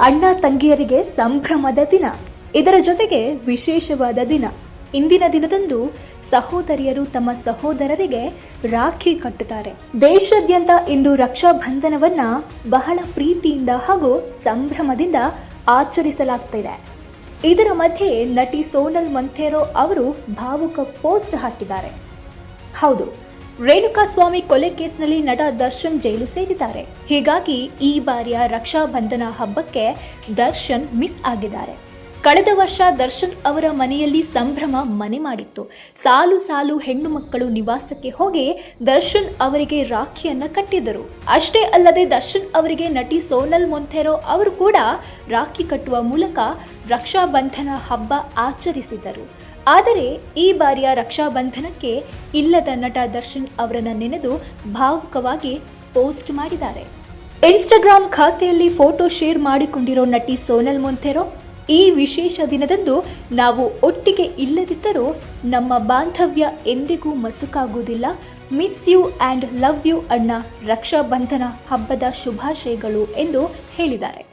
ಅಣ್ಣ ತಂಗಿಯರಿಗೆ ಸಂಭ್ರಮದ ದಿನ. ಇದರ ಜೊತೆಗೆ ವಿಶೇಷವಾದ ದಿನ. ಇಂದಿನ ದಿನದಂದು ಸಹೋದರಿಯರು ತಮ್ಮ ಸಹೋದರರಿಗೆ ರಾಖಿ ಕಟ್ಟುತ್ತಾರೆ. ದೇಶಾದ್ಯಂತ ಇಂದು ರಕ್ಷಾ ಬಂಧನವನ್ನ ಬಹಳ ಪ್ರೀತಿಯಿಂದ ಹಾಗೂ ಸಂಭ್ರಮದಿಂದ ಆಚರಿಸಲಾಗ್ತಿದೆ. ಇದರ ಮಧ್ಯೆ ನಟಿ ಸೋನಲ್ ಮಂಥೇರೋ ಅವರು ಭಾವುಕ ಪೋಸ್ಟ್ ಹಾಕಿದ್ದಾರೆ. ಹೌದು ರೇಣುಕಾಸ್ವಾಮಿ ಕೊಲೆ ಕೇಸ್ನಲ್ಲಿ ನಟ ದರ್ಶನ್ ಜೈಲು ಸೇರಿದ್ದಾರೆ. ಹೀಗಾಗಿ ಈ ಬಾರಿಯ ರಕ್ಷಾ ಬಂಧನ ಹಬ್ಬಕ್ಕೆ ದರ್ಶನ್ ಮಿಸ್ ಆಗಿದ್ದಾರೆ. ಕಳೆದ ವರ್ಷ ದರ್ಶನ್ ಅವರ ಮನೆಯಲ್ಲಿ ಸಂಭ್ರಮ ಮನೆ ಮಾಡಿತ್ತು. ಸಾಲು ಸಾಲು ಹೆಣ್ಣು ಮಕ್ಕಳು ನಿವಾಸಕ್ಕೆ ಹೋಗಿ ದರ್ಶನ್ ಅವರಿಗೆ ರಾಖಿಯನ್ನ ಕಟ್ಟಿದರು. ಅಷ್ಟೇ ಅಲ್ಲದೆ ದರ್ಶನ್ ಅವರಿಗೆ ನಟಿ ಸೋನಲ್ ಮೊಂಥೆರೋ ಅವರು ಕೂಡ ರಾಖಿ ಕಟ್ಟುವ ಮೂಲಕ ರಕ್ಷಾಬಂಧನ ಹಬ್ಬ ಆಚರಿಸಿದರು. ಆದರೆ ಈ ಬಾರಿಯ ರಕ್ಷಾಬಂಧನಕ್ಕೆ ಇಲ್ಲದ ನಟ ದರ್ಶನ್ ಅವರನ್ನ ನೆನೆದು ಭಾವುಕವಾಗಿ ಪೋಸ್ಟ್ ಮಾಡಿದ್ದಾರೆ. ಇನ್ಸ್ಟಾಗ್ರಾಮ್ ಖಾತೆಯಲ್ಲಿ ಫೋಟೋ ಶೇರ್ ಮಾಡಿಕೊಂಡಿರೋ ನಟಿ ಸೋನಲ್ ಮೊಂಥೆರೋ ಈ ವಿಶೇಷ ದಿನದಂದು ನಾವು ಒಟ್ಟಿಗೆ ಇಲ್ಲದಿದ್ದರೂ ನಮ್ಮ ಬಾಂಧವ್ಯ ಎಂದಿಗೂ ಮಸುಕಾಗುವುದಿಲ್ಲ. Miss you and love you ಅಣ್ಣ ರಕ್ಷಾಬಂಧನ ಹಬ್ಬದ ಶುಭಾಶಯಗಳು ಎಂದು ಹೇಳಿದ್ದಾರೆ.